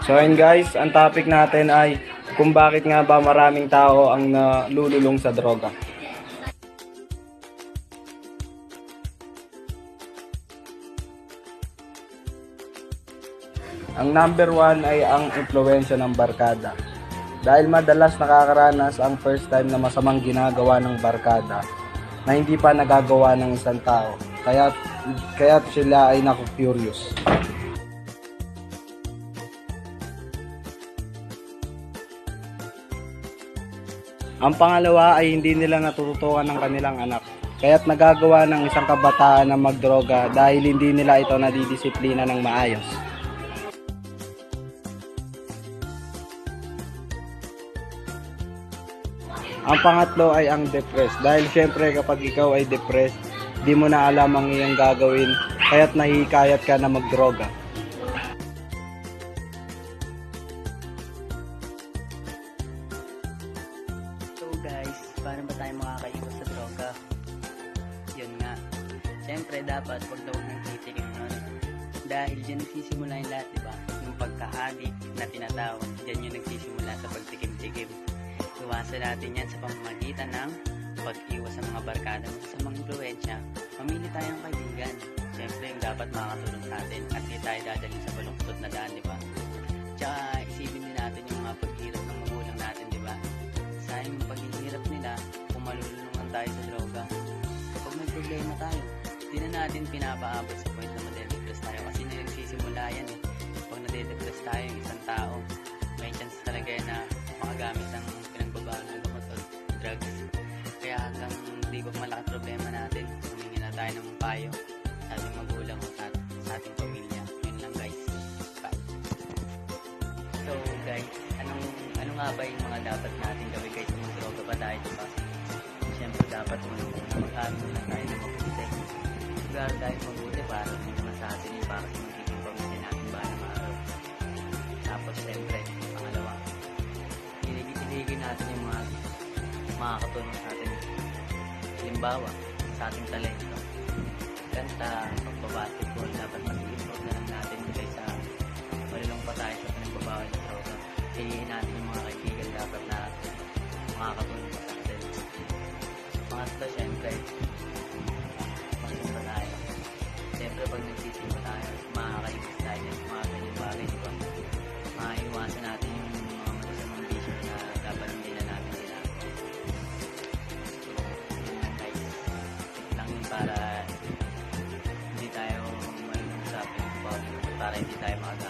So ayun guys, ang topic natin ay kung bakit nga ba maraming tao ang nalululong sa droga. Ang number one ay ang impluensya ng barkada. Dahil madalas nakakaranas ang first time na masamang ginagawa ng barkada na hindi pa nagagawa ng isang tao. Kaya kaya sila ay naku-curious. Ang pangalawa ay hindi nila natututukan ng kanilang anak. Kaya't nagagawa ng isang kabataan na magdroga dahil hindi nila ito nadidisiplina ng maayos. Ang pangatlo ay ang depressed. Dahil syempre kapag ikaw ay depressed, di mo na alam ang iyong gagawin, kaya't nahihikayat ka na magdroga. Guys, paano ba tayo makakaiwas sa droga? Yun nga. Siyempre dapat huwag daw nang titikim nun. Dahil dyan nagsisimula yung lahat, di ba? Yung pagka-addict na tinatawag, dyan yung nagsisimula sa pagtikim-tikim. Iwasan natin yan sa pamamagitan ng pag-iwas sa mga barkada mo sa mga impluensya. Mamili tayong kaibigan. Siyempre yung dapat makakatulong sa atin at hindi tayo dadalhin sa balungkot na daan, di ba? Tsaka isipin din natin yung mga paghirap di na natin pinapaabot sa point na madedepress tayo kasi na nagsisimula yan eh. Pag nadedepress tayo yung isang tao, may chance talaga na makagamit ng pinagbabago ng gamot o drugs. Kaya hanggang di ba malaki problema natin, humingi na tayo ng payo sa ating magulang o sa, sa ating pamilya. Yun lang guys. Bye. So guys, anong ano nga ba yung mga dapat natin gawin kahit mag-droga pa tayo, diba? Siyempre dapat muna mag-aral na tayo ng mabuti. Mag-aral tayo mabuti para naman sa atin yung para sa magiging pamilya natin ba ng araw. Tapos siyempre, pangalawa, iligin natin yung mga makakatulong sa atin. Halimbawa, sa ating talento. Kanta, pagbabasketball, dapat mag-improve na lang natin kaysa malulong pa tayo sa pinagbabawal ng droga. Piliin natin yung mga kaibigan dapat na makakatulong hindi tayo malulong sa pinagbabawal